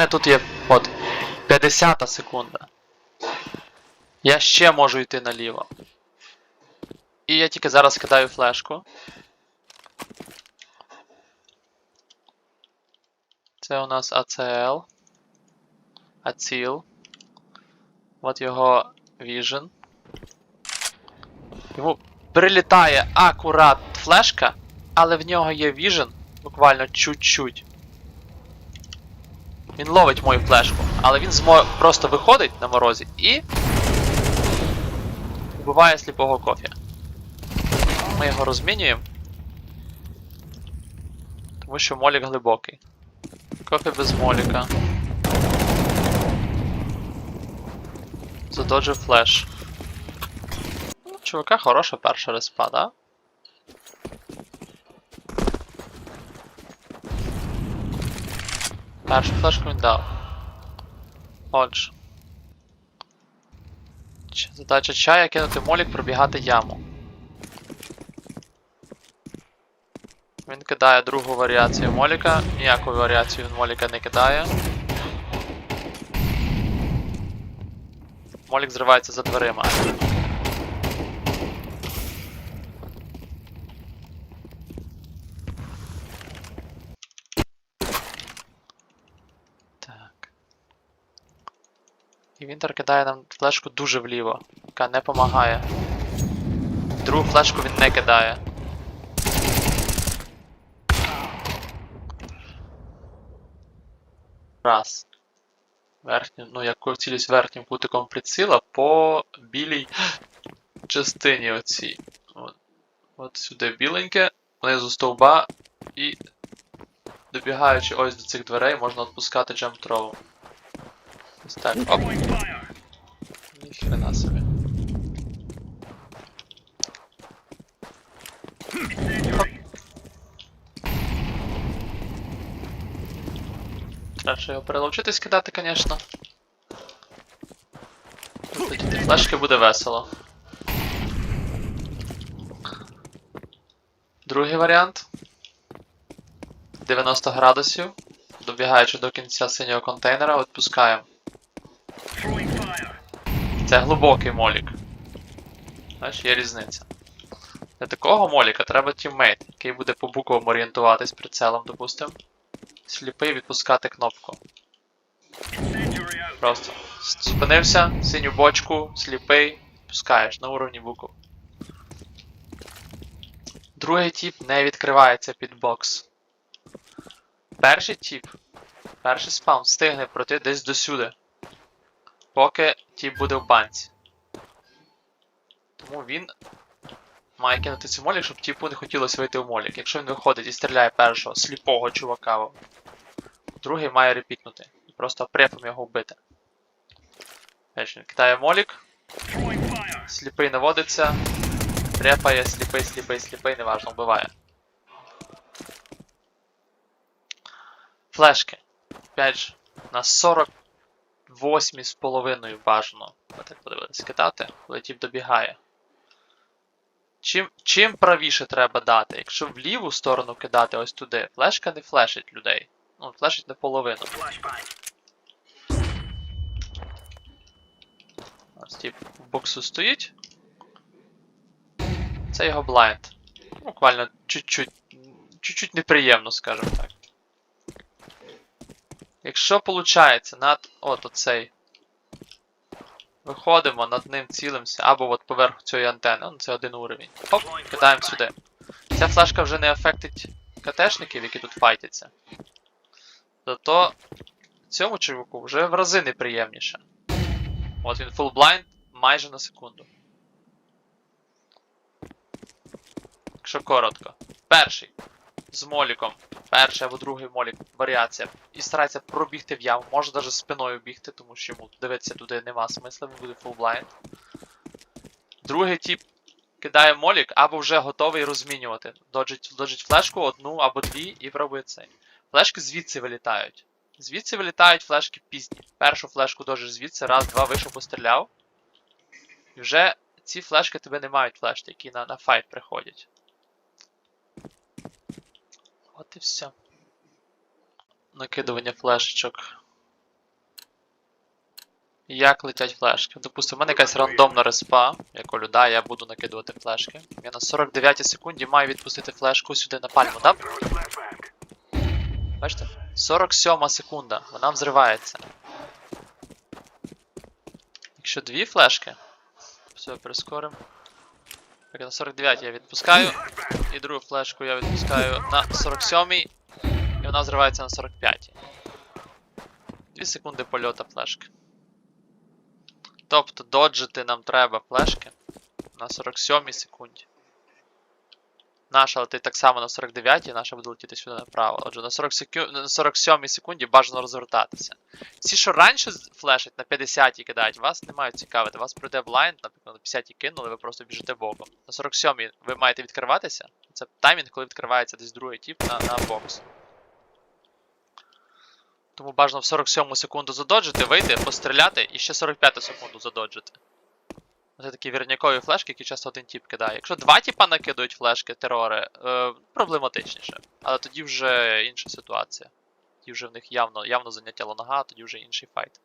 мене тут є от 50 секунда. Я ще можу йти наліво. І я тільки зараз кидаю флешку. Це у нас ACL. Ацил. От його Vision. Йому прилітає акурат флешка, але в нього є Vision буквально чуть-чуть. Він ловить мою флешку, але він змо... просто виходить на морозі і. вбиває сліпого кофі. Ми його розмінюємо. Тому що молік глибокий. Кофі без моліка. Задоджив флеш. Чувака хороша перша респа, да? Першу флешку він дав. Отже. Задача чая кинути молік, пробігати яму. Він кидає другу варіацію моліка. Ніяку варіацію він моліка не кидає. Молік зривається за дверима. І Вінтер кидає нам флешку дуже вліво, яка не допомагає. Другу флешку він не кидає. Раз. Верхню, ну я цілюсь верхнім кутиком приціла по білій частині оцій. От, от сюди біленьке, внизу стовба і добігаючи ось до цих дверей, можна відпускати джемп-троу. Ось так. Оп. Ніхрена собі. Оп. Треба ще його переловчитись кидати, звісно. Тоді ті флешки буде весело. Другий варіант. 90 градусів. Добігаючи до кінця синього контейнера, відпускаємо. Це глибокий молік. Знаєш, є різниця. Для такого моліка треба тіммейт, який буде по буквам орієнтуватись прицелом, допустимо. Сліпий відпускати кнопку. Просто спинився, синю бочку, сліпий, пускаєш на уровні букв. Другий тип не відкривається під бокс. Перший тип, перший спаун встигне пройти десь досюди. Поки тип буде в банці. Тому він має кинути цей молік, щоб типу не хотілося вийти в молік. Якщо він виходить і стріляє першого сліпого чувака, другий має репікнути. І просто префом його вбити. Він кидає молік, сліпий наводиться, препає, сліпий, сліпий, сліпий, неважно, вбиває. Флешки. Опять же, на 48 з половиною бажано. Так подивитися, кидати, коли тіп добігає. Чим, чим правіше треба дати? Якщо в ліву сторону кидати ось туди, флешка не флешить людей. Ну, флешить наполовину. Ось тип в боксу стоїть. Це його блайнд. Буквально чуть-чуть. Чуть-чуть неприємно, скажімо так. Якщо виходить над от оцей. Виходимо, над ним цілимося, або от поверх цієї антени, ну це один уровень. Хоп, кидаємо сюди. Ця флешка вже не афектить КТшників, які тут файтяться. Зато цьому чуваку вже в рази неприємніше. От він full blind майже на секунду. Якщо коротко. Перший з моліком. Перший або другий молік, варіація. І старається пробігти в яму. Може навіть спиною бігти, тому що йому дивитися туди нема смисла, він буде blind. Другий тип кидає молік або вже готовий розмінювати. Доджить, доджить флешку одну або дві і пробує цей. Флешки звідси вилітають. Звідси вилітають флешки пізні. Першу флешку дожиш звідси, раз, два, вийшов, постріляв. І вже ці флешки тебе не мають флешти, які на, на файт приходять. От і все. Накидування флешечок Як летять флешки? Допустимо, в мене якась рандомна респа, як люда, я буду накидувати флешки. Я на 49 секунді маю відпустити флешку сюди на пальму, так? Бачите? 47 секунда, вона взривається. Якщо дві флешки. Все, прискорим. Так, на 49 я відпускаю. І другу флешку я відпускаю на 47 і вона зривається на 45. 2 секунди польота флешки. Тобто доджити нам треба флешки на 47 секунді. Наша летить так само на 49, і наша буде летіти сюди направо. Отже, на, 40 секу... на 47 секунді бажано розвертатися. Ці, що раніше флешать на 50 кидають, вас не мають цікавити. Вас прийде блайнд, наприклад, на 50 кинули, ви просто біжите боком. На 47-й ви маєте відкриватися. Це таймінг, коли відкривається десь другий тип на, на бокс. Тому бажано в 47 секунду задоджити, вийти, постріляти і ще 45 секунду задоджити. Це такі вірнякові флешки, які часто один тіп кидає. Якщо два тіпа накидують флешки, терори, е, проблематичніше. Але тоді вже інша ситуація. Тоді вже в них явно, явно заняття лонга, тоді вже інший файт.